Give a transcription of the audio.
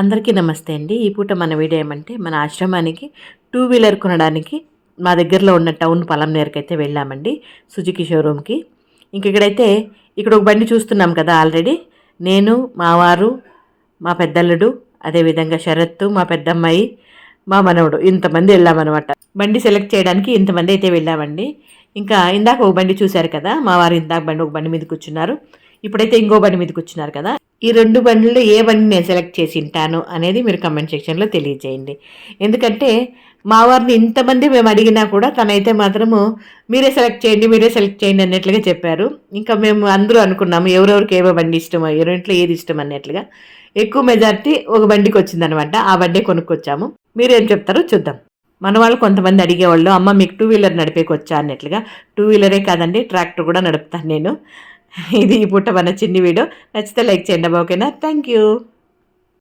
అందరికీ నమస్తే అండి. ఈ పూట మన వీడియో ఏమంటే మన ఆశ్రమానికి టూ వీలర్ కొనడానికి మా దగ్గరలో ఉన్న టౌన్ పలంనేరుకి అయితే వెళ్ళామండి సుజుకి షోరూమ్కి. ఇంక ఇక్కడైతే ఇక్కడ ఒక బండి చూస్తున్నాం కదా ఆల్రెడీ. నేను మా వారు మా పెద్దల్లుడు అదేవిధంగా శరత్తు మా పెద్దమ్మాయి మా మనవడు ఇంతమంది వెళ్ళామన్నమాట. బండి సెలెక్ట్ చేయడానికి ఇంతమంది అయితే వెళ్ళామండి. ఇంకా ఇందాక ఒక బండి చూశారు కదా మా వారు ఇందాక బండి ఒక బండి మీద కూర్చున్నారు. ఇప్పుడైతే ఇంకో బండి మీద కూర్చున్నారు కదా. ఈ రెండు బండ్లు ఏ బండి నేను సెలెక్ట్ చేసి ఉంటాను అనేది మీరు కమెంట్ సెక్షన్లో తెలియజేయండి. ఎందుకంటే మా వారిని ఇంతమంది మేము అడిగినా కూడా తనైతే మాత్రము మీరే సెలెక్ట్ చేయండి మీరే సెలెక్ట్ చేయండి అన్నట్లుగా చెప్పారు. ఇంకా మేము అందరూ అనుకున్నాము ఎవరెవరికి ఏవో బండి ఇష్టమో ఎవరింట్లో ఏది ఇష్టం అన్నట్లుగా. ఎక్కువ మెజార్టీ ఒక బండికి వచ్చిందనమాట ఆ బండి కొనుక్కొచ్చాము. మీరేం చెప్తారో చూద్దాం. మన వాళ్ళు కొంతమంది అడిగేవాళ్ళు అమ్మ మీకు టూ వీలర్ నడిపేకి వచ్చా అన్నట్లుగా. టూ వీలరే కాదండి ట్రాక్టర్ కూడా నడుపుతాను నేను. ఇది ఈ పూట మన చిన్ని వీడియో. నచ్చితే లైక్ చేయండి అబ్బా, ఓకేనా? Thank you.